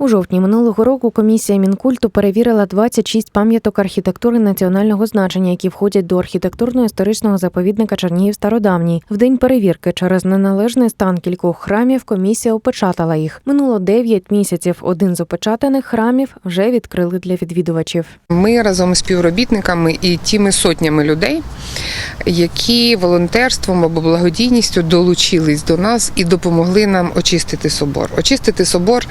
У жовтні минулого року комісія Мінкульту перевірила 26 пам'яток архітектури національного значення, які входять до архітектурно-історичного заповідника Чернігів Стародавній. В день перевірки через неналежний стан кількох храмів комісія опечатала їх. Минуло 9 місяців. Один з опечатаних храмів вже відкрили для відвідувачів. Ми разом з співробітниками і тими сотнями людей, які волонтерством або благодійністю долучились до нас і допомогли нам очистити собор. Очистити собор,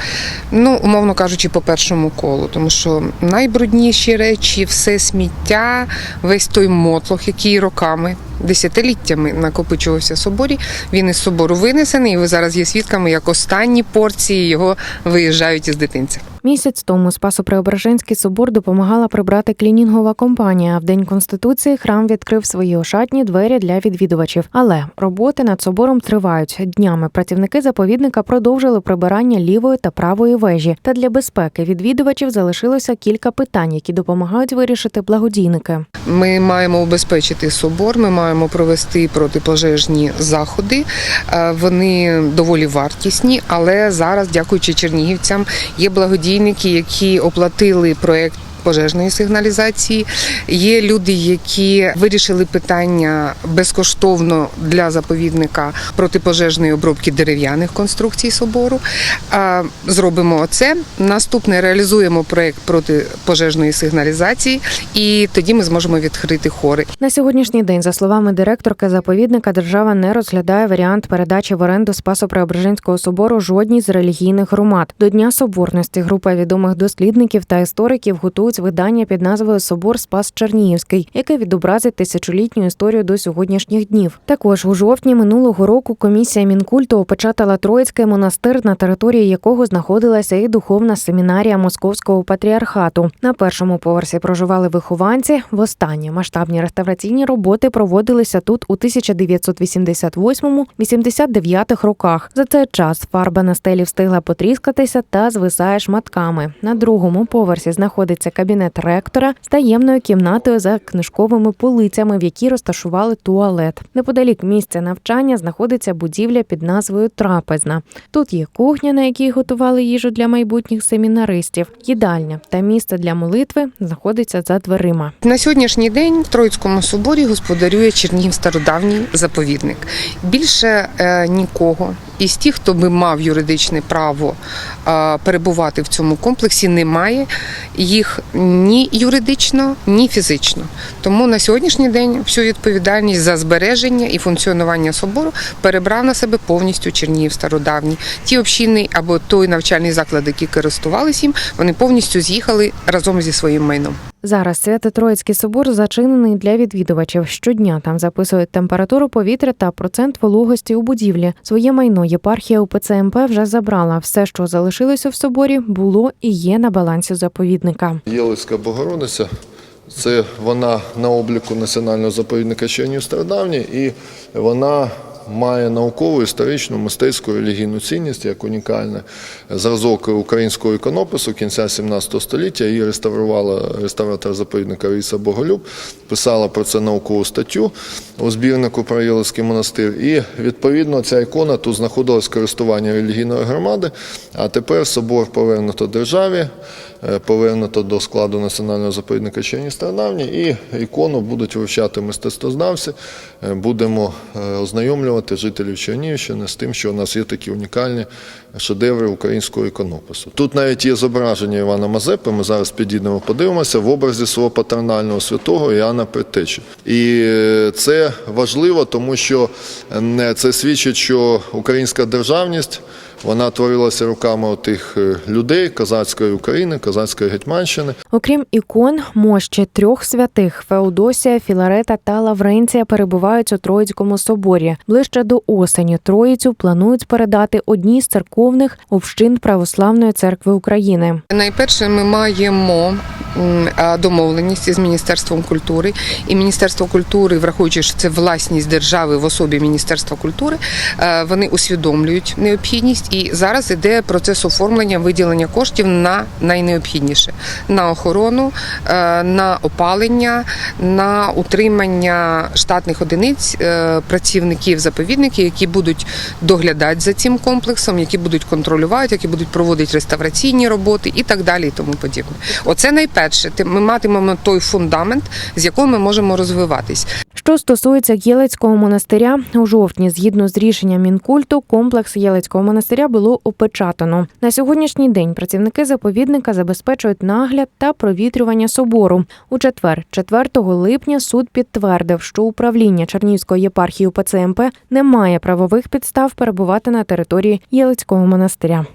ну умовно кажучи, по першому колу, тому що найбрудніші речі, все сміття, весь той мотлох, який роками. Десятиліттями накопичувався в соборі. Він із собору винесений, і ви зараз є свідками, як останні порції його виїжджають із дитинця. Місяць тому Спасо-Преображенський собор допомагала прибрати клінінгова компанія. А в день конституції храм відкрив свої ошатні двері для відвідувачів. Але роботи над собором тривають днями. Працівники заповідника продовжили прибирання лівої та правої вежі. Та для безпеки відвідувачів залишилося кілька питань, які допомагають вирішити благодійники. Ми маємо убезпечити собор. Ми маємо провести протипожежні заходи. Е, Вони доволі вартісні, але зараз, дякуючи чернігівцям, є благодійники, які оплатили проект. Пожежної сигналізації є люди, які вирішили питання безкоштовно для заповідника протипожежної обробки дерев'яних конструкцій собору. Зробимо це. Наступне реалізуємо проект протипожежної сигналізації, і тоді ми зможемо відкрити хори. На сьогоднішній день, за словами директорки заповідника, держава не розглядає варіант передачі в оренду Спасо-Преображенського собору жодній з релігійних громад. До Дня Соборності група відомих дослідників та істориків готують видання під назвою Собор Спас Чернігівський, яке відобразить тисячолітню історію до сьогоднішніх днів. Також у жовтні минулого року комісія Мінкульту опечатала Троїцький монастир, на території якого знаходилася і духовна семінарія Московського патріархату. На першому поверсі проживали вихованці. Востаннє масштабні реставраційні роботи проводилися тут у 1988-89 роках. За цей час фарба на стелі встигла потріскатися та звисає шматками. На другому поверсі знаходиться кабінет ректора з таємною кімнатою за книжковими полицями, в якій розташували туалет. Неподалік місця навчання знаходиться будівля під назвою Трапезна. Тут є кухня, на якій готували їжу для майбутніх семінаристів, їдальня та місце для молитви знаходиться за дверима. На сьогоднішній день в Троїцькому соборі господарює Чернігів стародавній заповідник. Більше е, нікого із тих, хто би мав юридичне право перебувати в цьому комплексі, немає їх ні юридично, ні фізично. Тому на сьогоднішній день всю відповідальність за збереження і функціонування собору перебрав на себе повністю Чернігів стародавній. Ті общини або той навчальний заклад, які користувалися їм, вони повністю з'їхали разом зі своїм майном. Зараз Свято-Троїцький собор зачинений для відвідувачів. Щодня там записують температуру повітря та процент вологості у будівлі. Своє майно єпархія УПЦ МП вже забрала. Все, що залишилося в соборі, було і є на балансі заповідника. Єлицька Богородиця. Це вона на обліку національного заповідника Чернігів Стародавній, і вона має наукову, історичну, мистецьку релігійну цінність як унікальний зразок українського іконопису кінця 17 століття. Її реставрувала реставратор заповідника Ріса Боголюб, писала про це наукову статтю у збірнику про Єлицький монастир. І відповідно ця ікона тут знаходилась в користуванні релігійної громади. А тепер собор повернуто державі, е, повернуто до складу національного заповідника Чернігів Стародавній, і ікону будуть вивчати мистецтвознавці. Е, Будемо е, ознайомлювати жителів Чернігівщини з тим, що у нас є такі унікальні шедеври українського іконопису. Тут навіть є зображення Івана Мазепи. Ми зараз підійдемо, подивимося в образі свого патернального святого Іоанна Предтечі. І е, це важливо, тому що е, це свідчить, що українська державність. Вона творилася руками тих е, людей козацької України, козацької Гетьманщини. Окрім ікон, мощі трьох святих Феодосія, Філарета та Лавренція перебувають у Троїцькому соборі. Ближче до осені Троїцю планують передати одній з церковних общин Православної церкви України. Найперше, ми маємо домовленість із Міністерством культури, і Міністерство культури, враховуючи, що це власність держави в особі Міністерства культури, е, вони усвідомлюють необхідність І зараз іде процес оформлення виділення коштів на найнеобхідніше на охорону, е, на опалення, на утримання штатних одиниць е, працівників заповідників, які будуть доглядати за цим комплексом, які будуть контролювати, які будуть проводити реставраційні роботи і так далі. І тому подібне. Оце найперше. Ми матимемо той фундамент, з якого ми можемо розвиватись. Що стосується Єлицького монастиря, у жовтні, згідно з рішенням Мінкульту, комплекс Єлицького монастиря було опечатано. На сьогоднішній день працівники заповідника забезпечують нагляд та провітрювання собору. У четвер, 4 липня, суд підтвердив, що управління Чернівської єпархії ПЦМП не має правових підстав перебувати на території Єлицького монастиря.